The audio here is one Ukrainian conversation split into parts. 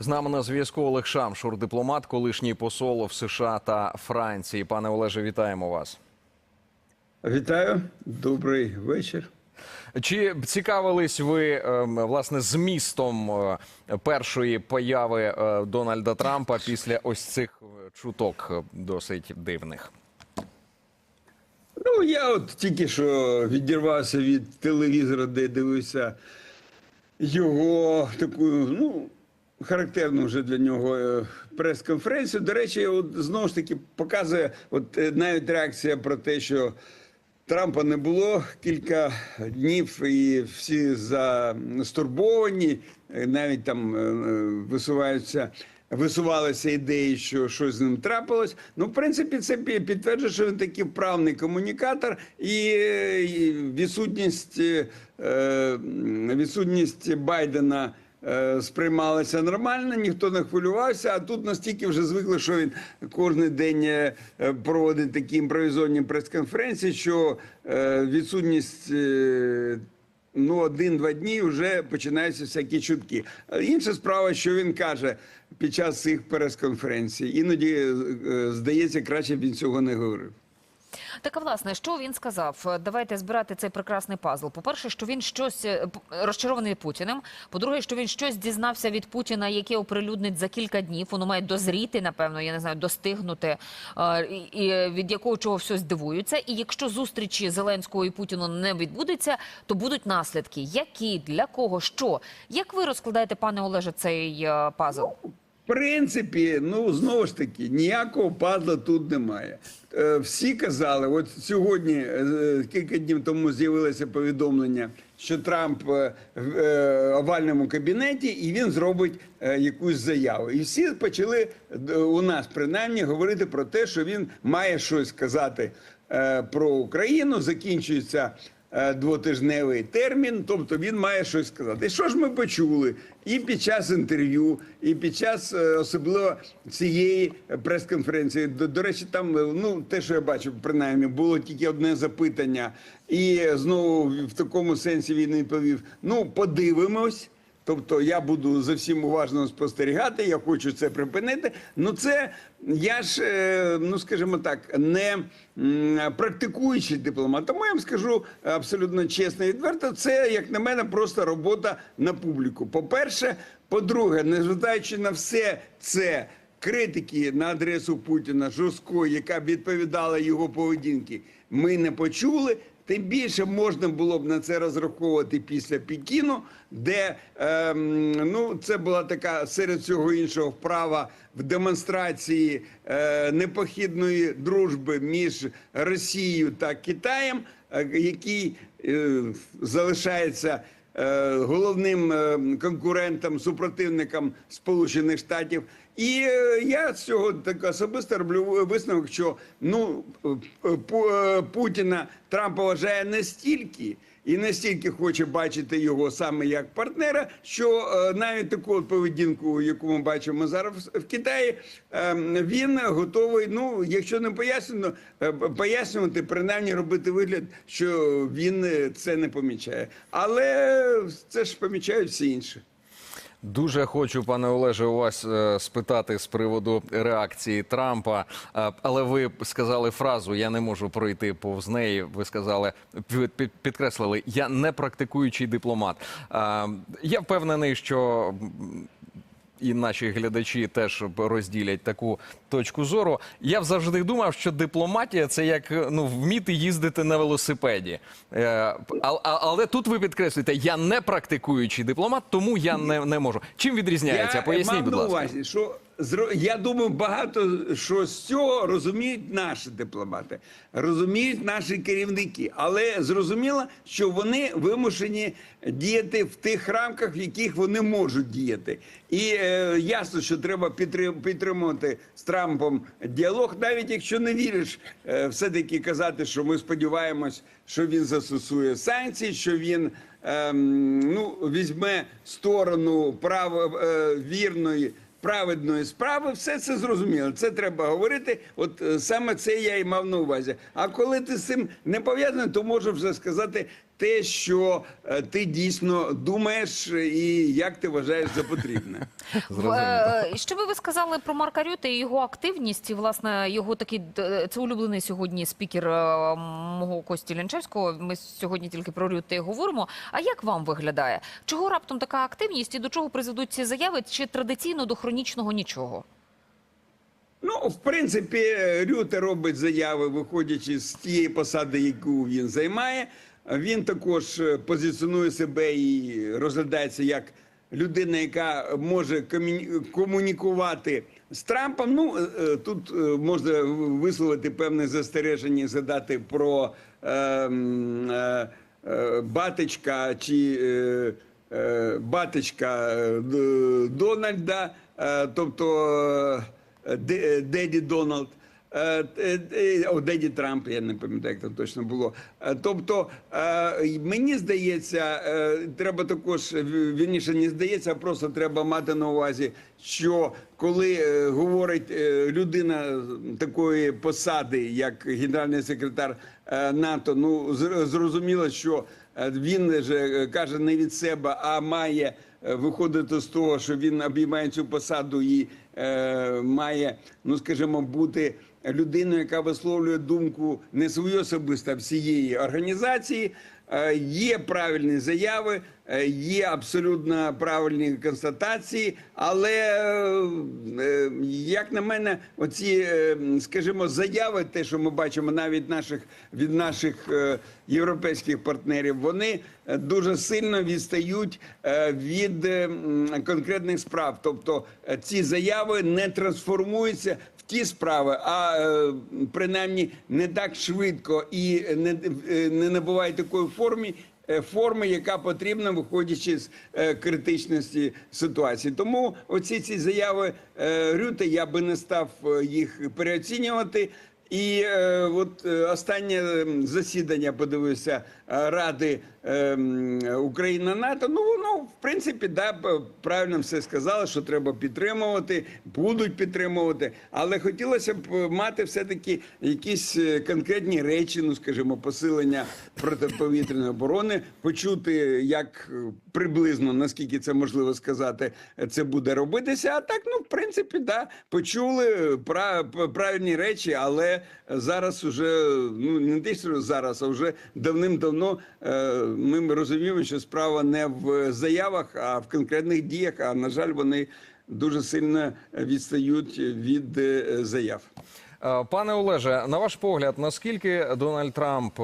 З нами на зв'язку Олег Шамшур, дипломат, колишній посол в США та Франції. Пане Олеже, вітаємо вас. Вітаю, добрий вечір. Чи цікавились ви ем, власне змістом е, першої появи е, Дональда Трампа після ось цих е, чуток досить дивних? Ну, я от тільки що відірвався від телевізора, де дивився його таку, ну, характерну вже для нього е, прес-конференцію. До речі, от знову ж таки показує от е, навіть реакція про те, що Трампа не було кілька днів, і всі застурбовані, е, навіть там висуваються. Висувалися ідеї, що щось з ним трапилось. Ну, в принципі, це підтверджує, що він такий вправний комунікатор, і, відсутність, відсутність Байдена е, сприймалася нормально, ніхто не хвилювався. А тут настільки вже звикли, що він кожен день е, проводить такі імпровізовані прес-конференції, що е, відсутність. Ну, один-два дні вже починаються всякі чутки. Інша справа, що він каже під час цих прес-конференцій. Іноді здається, краще б він цього не говорив. Так, власне, що він сказав? Давайте збирати цей прекрасний пазл. По-перше, що він щось е, розчарований Путіним. По-друге, що він щось дізнався від Путіна, яке оприлюднить за кілька днів. Воно має дозріти, напевно, я не знаю, достигнути, е, і, від якого чого все здивуються. І якщо зустрічі Зеленського і Путіна не відбудеться, то будуть наслідки. Які, для кого, що? Як ви розкладаєте, пане Олеже, цей е, пазл? Принципі, ну знову ж таки, ніякого падла тут немає. Е, Всі казали, от сьогодні, е, кілька днів тому з'явилося повідомлення, що Трамп е, в овальному кабінеті і він зробить якусь заяву. І всі почали у нас принаймні говорити про те, що він має щось сказати про Україну. Закінчується двотижневий термін, тобто він має щось сказати. І що ж ми почули і під час інтерв'ю, і під час е, особливо цієї прес-конференції. До, до речі, там е, ну те, що я бачив, принаймні, було тільки одне запитання, і знову в такому сенсі він відповів: ну, подивимось. Тобто я буду за всім уважно спостерігати, я хочу це припинити. Ну це я ж, е, ну скажімо так, не практикуючий дипломат. Тому я вам скажу абсолютно чесно і відверто, це, як на мене, просто робота на публіку. По-перше, по-друге, незважаючи на все це. Критики на адресу Путіна жорсткої, яка відповідала його поведінки, ми не почули. Тим більше можна було б на це розраховувати після Пекіну, де ем, ну це була така серед всього іншого вправа в демонстрації е, непохідної дружби між Росією та Китаєм, е, який е, залишається. е, Головним е, конкурентом, супротивником Сполучених Штатів, і е, я з цього так особисто роблю висновок, що ну е, е, Путіна Трамп вважає настільки і настільки хоче бачити його саме як партнера, що навіть таку поведінку, яку ми бачимо зараз в Китаї, е, він готовий. Ну, якщо не пояснено, пояснювати, принаймні робити вигляд, що він це не помічає. Але це ж помічають всі інші. Дуже хочу, пане Олеже, у вас е, спитати з приводу реакції Трампа. Е, але ви сказали фразу Я не можу пройти повз неї. Ви сказали, під- під- підкреслили, я не практикуючий дипломат. Е, я впевнений, що. І наші глядачі теж розділять таку точку зору. Я завжди думав, що дипломатія це як ну вміти їздити на велосипеді. Е, а, а- але тут ви підкреслюєте, я не практикуючий дипломат, тому я не, не можу. Чим відрізняється? Я Поясніть, мав будь на увазі, що я думаю, багато що з цього розуміють наші дипломати, розуміють наші керівники, але зрозуміло, що вони вимушені діяти в тих рамках, в яких вони можуть діяти. І е, ясно, що треба підтрим- підтримувати з Трампом діалог, навіть якщо не віриш, е, все-таки казати, що ми сподіваємось, що він застосує санкції, що він ем, ну, візьме сторону право е, вірної. Праведної справи, все це зрозуміло. Це треба говорити. От е, саме це я і мав на увазі. А коли ти з цим не пов'язаний, то можу вже сказати те, що е, ти дійсно думаєш і як ти вважаєш за потрібне. Е, Що би ви сказали про Марка Рюте і його активність, і власне його такий це улюблений сьогодні спікер е, мого Кості Лянчевського. Ми сьогодні тільки про Рюте і говоримо. А як вам виглядає? Чого раптом така активність і до чого призведуть ці заяви? Чи традиційно до хронічного нічого? Ну, в принципі, Рюте робить заяви, виходячи з тієї посади, яку він займає. Він також е, позиціонує себе і розглядається як людина, яка може комунікувати з Трампом. Ну е, е, тут можна висловити певне застереження, задати про е, е, батечка чи. Е, батечка Дональда, тобто Деді Дональд. Е, е, е, О, Деді Трамп, я не пам'ятаю, як там точно було. Тобто, мені здається, треба також вірніше, не здається, а просто треба мати на увазі, що коли говорить людина такої посади, як генеральний секретар НАТО, ну зр- зрозуміло, що він же каже не від себе, а має виходити з того, що він обіймає цю посаду і має, ну скажімо, бути людиною, яка висловлює думку не свою особисто, а всієї організації. Е, Є правильні заяви, е, є абсолютно правильні констатації, але е, як на мене, оці, скажімо, заяви, те, що ми бачимо навіть наших від наших європейських партнерів, вони дуже сильно відстають від конкретних справ. Тобто ці заяви не трансформуються ті справи, а е, принаймні не так швидко і не, е, не набуває такої форми. е, Форми, яка потрібна, виходячи з критичності ситуації, тому оці ці заяви Рюте я би не став їх переоцінювати. І от останнє засідання подивився Ради ем, Україна НАТО. Ну воно в принципі да правильно все сказали, що треба підтримувати, будуть підтримувати. Але хотілося б е, мати все таки якісь е, конкретні речі, ну скажімо, посилення протиповітряної оборони, почути, як е, приблизно наскільки це можливо сказати, е, це буде робитися. А так, ну в принципі, да, почули е, правильні речі, але зараз уже ну не те, що зараз, а вже давним-давно е, ми розуміємо, що справа не в заявах, а в конкретних діях. А на жаль, вони дуже сильно відстають від е, заяв. Е, Пане Олеже, на ваш погляд, наскільки Дональд Трамп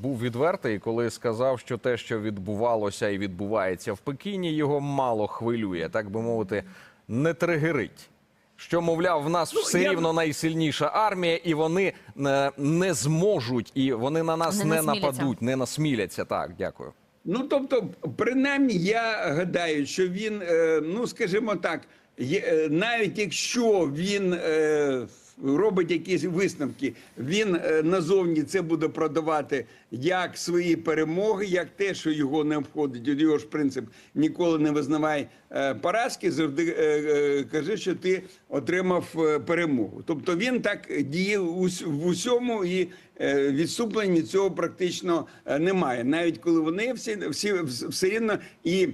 був відвертий, коли сказав, що те, що відбувалося і відбувається в Пекіні, його мало хвилює, так би мовити, не тригерить? Що, мовляв, в нас все я- рівно найсильніша армія, і вони не, не зможуть, і вони на нас Не не, нападуть, не насміляться. Так, дякую. Ну тобто, принаймні, я гадаю, що він, е, ну скажімо так, е, навіть якщо він е, робить якісь висновки, він е, назовні це буде продавати як свої перемоги, як те, що його не обходить. Його ж принцип ніколи не визнавай е, поразки, завжди е, кажи, що ти отримав перемогу. Тобто він так діє в усьому і е, відступлень від цього практично немає. Навіть коли вони всі всі все рівно і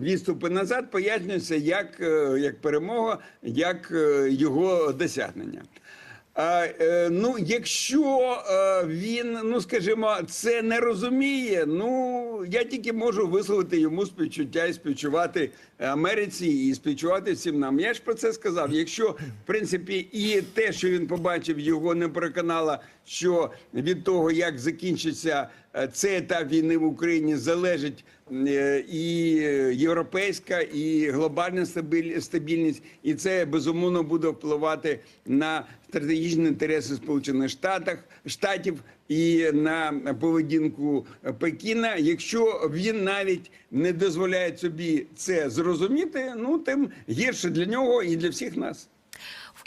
відступи назад пояснюється як, е, як перемога, як е, його досягнення. Е, ну, якщо е, він, ну скажімо, це не розуміє, ну я тільки можу висловити йому співчуття і співчувати Америці і співчувати всім нам. Я ж про це сказав. Якщо в принципі і те, що він побачив, його не переконало, що від того, як закінчиться е, цей етап війни в Україні, залежить і європейська, і глобальна стабіль- стабільність, і це безумовно буде впливати на стратегічні інтереси Сполучених Штатів, Штатів і на поведінку Пекіна. Якщо він навіть не дозволяє собі це зрозуміти, ну тим гірше для нього і для всіх нас.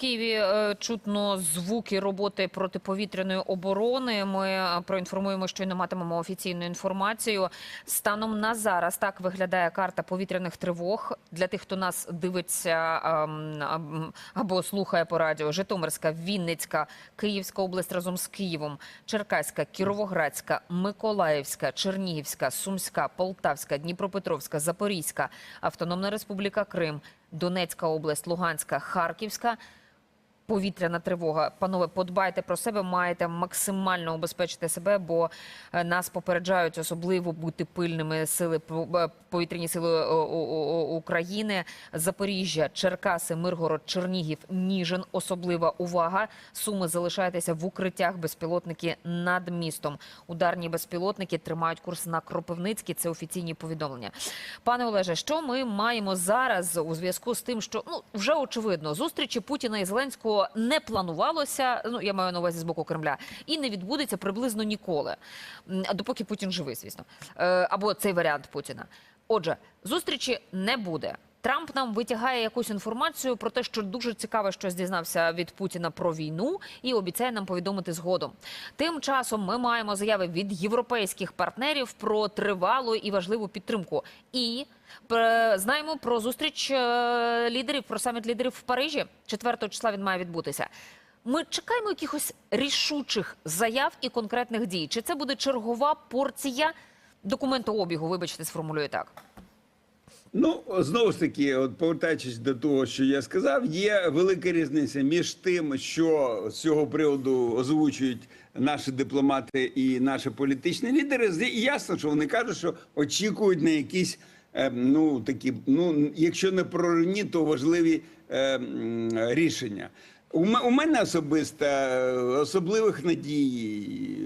Києві е, чутно звуки роботи протиповітряної оборони. Ми е, проінформуємо, що й не матимемо офіційну інформацію. Станом на зараз так виглядає карта повітряних тривог для тих, хто нас дивиться ем, ем, або слухає по радіо. Житомирська, Вінницька, Київська область разом з Києвом, Черкаська, Кіровоградська, Миколаївська, Чернігівська, Сумська, Полтавська, Дніпропетровська, Запорізька, Автономна Республіка Крим, Донецька область, Луганська, Харківська. Повітряна тривога. Панове, подбайте про себе, маєте максимально убезпечити себе, бо е, нас попереджають особливо бути пильними сили е, повітряні сили е, України. Запоріжжя, Черкаси, Миргород, Чернігів, Ніжин. Особлива увага. Суми залишайтеся в укриттях. Безпілотники над містом. Ударні безпілотники тримають курс на Кропивницький. Це офіційні повідомлення. Пане Олеже, що ми маємо зараз у зв'язку з тим, що ну вже очевидно, зустрічі Путіна і Зеленського не планувалося. Ну я маю на увазі з боку Кремля, і не відбудеться приблизно ніколи, допоки Путін живий, звісно, Е, або цей варіант Путіна. Отже, зустрічі не буде. Трамп нам витягає якусь інформацію про те, що дуже цікаве, що дізнався від Путіна про війну, і обіцяє нам повідомити згодом. Тим часом ми маємо заяви від європейських партнерів про тривалу і важливу підтримку. І пр- знаємо про зустріч е, лідерів, про саміт лідерів в Парижі. 4 числа він має відбутися. Ми чекаємо якихось рішучих заяв і конкретних дій. Чи це буде чергова порція документообігу? Вибачте, сформулюю так. Ну, знову ж таки, от повертаючись до того, що я сказав, є велика різниця між тим, що з цього приводу озвучують наші дипломати і наші політичні лідери. І Ясно, що вони кажуть, що очікують на якісь. е, Ну такі, ну якщо не проривні, то важливі е, рішення. У у мене особисто е, особливих надій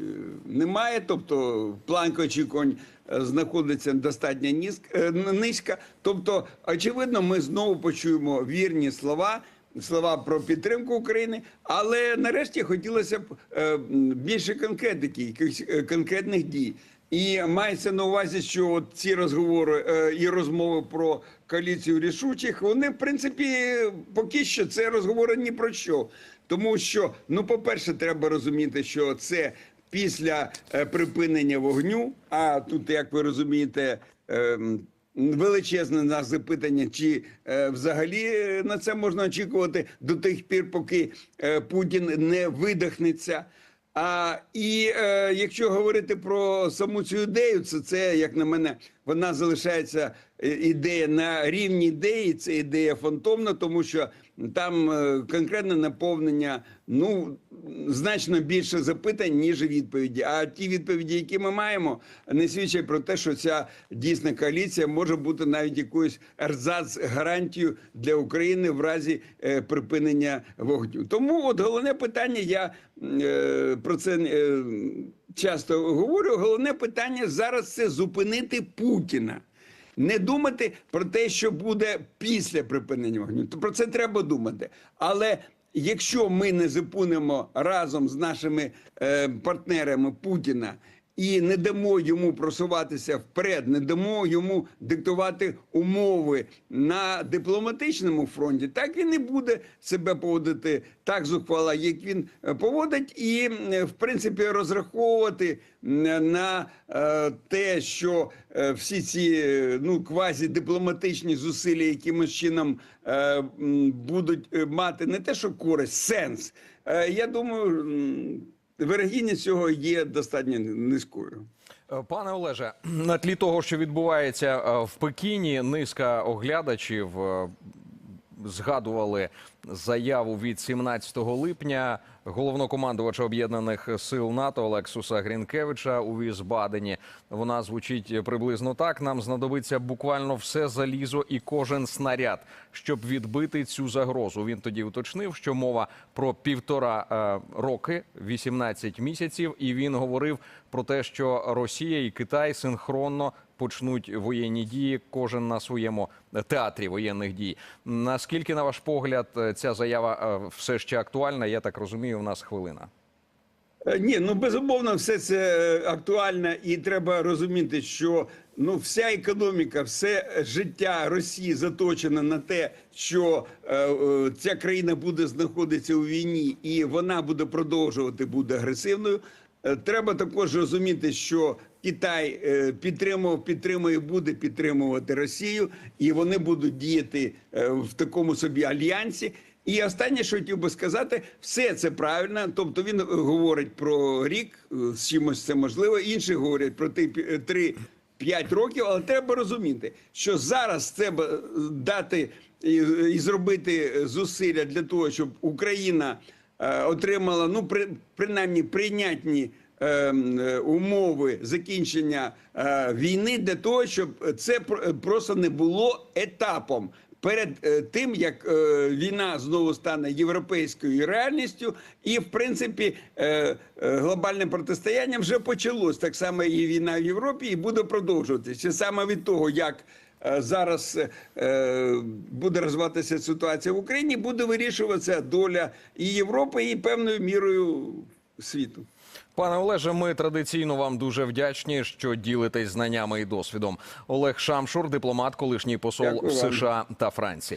немає. Тобто планка очікувань знаходиться достатньо е, низька. Тобто, очевидно, ми знову почуємо вірні слова. Слова про підтримку України, але нарешті хотілося б е, більше конкретики, якихось е, конкретних дій. І мається на увазі, що от ці розговори е, і розмови про коаліцію рішучих, вони в принципі поки що це розговори ні про що. Тому що, ну, по-перше, треба розуміти, що це після е, припинення вогню. А тут, як ви розумієте, ем, величезне нас запитання, чи е, взагалі на це можна очікувати до тих пір, поки е, Путін не видихнеться. А і е, якщо говорити про саму цю ідею, це це як на мене, вона залишається ідея на рівні ідеї. Це ідея фантомна, тому що там е, конкретне наповнення ну значно більше запитань ніж відповіді. А ті відповіді, які ми маємо, не свідчать про те, що ця дійсна коаліція може бути навіть якоюсь ерзац гарантією для України в разі е, припинення вогню. Тому от головне питання, я е, про це е, часто говорю. Головне питання зараз це зупинити Путіна. Не думати про те, що буде після припинення вогню. То про це треба думати. Але якщо ми не зупинимо разом з нашими е, партнерами Путіна і не дамо йому просуватися вперед, не дамо йому диктувати умови на дипломатичному фронті, так він і буде себе поводити так зухвало, як він е, поводить, і в принципі розраховувати на е, те, що е, всі ці ну квазідипломатичні зусилля якимось чином будуть мати не те, що користь, сенс. Я думаю, вирогідність цього є достатньо низькою. Е, Пане Олеже, на тлі того, що відбувається е, в Пекіні, низка оглядачів е, згадували заяву від 17 липня головнокомандувача об'єднаних сил НАТО Олексуса Грінкевича у Візбадені. Вона звучить приблизно так: нам знадобиться буквально все залізо і кожен снаряд, щоб відбити цю загрозу. Він тоді уточнив, що мова про півтора е, роки, 18 місяців, і він говорив про те, що Росія і Китай синхронно почнуть воєнні дії, кожен на своєму театрі воєнних дій. Наскільки, на ваш погляд, е, ця заява е, все ще актуальна? Я так розумію, у нас хвилина. Е, Ні, ну безумовно, все це е, актуально, і треба розуміти, що ну вся економіка, все життя Росії заточено на те, що е, е, ця країна буде знаходитися у війні, і вона буде продовжувати бути агресивною. Треба також розуміти, що Китай підтримував, підтримує, буде підтримувати Росію, і вони будуть діяти в такому собі альянсі. І останнє, що хотів би сказати, все це правильно. Тобто він е, говорить про рік, е, з чимось це можливо. Інші говорять про е, три. 5 років, але треба розуміти, що зараз треба дати і, зробити зусилля для того, щоб Україна отримала ну при, принаймні прийнятні е, е, умови закінчення війни для того, щоб це про- просто не було етапом. Перед е, тим як е, війна знову стане європейською реальністю, і в принципі е, глобальне протистояння вже почалось. Так само і війна в Європі, і буде продовжуватися саме від того, як зараз буде розвиватися ситуація в Україні, буде вирішуватися доля і Європи, і певною мірою світу. Пане Олеже, ми традиційно вам дуже вдячні, що ділитесь знаннями і досвідом. Олег Шамшур, дипломат, колишній посол Дякую. США та Франції.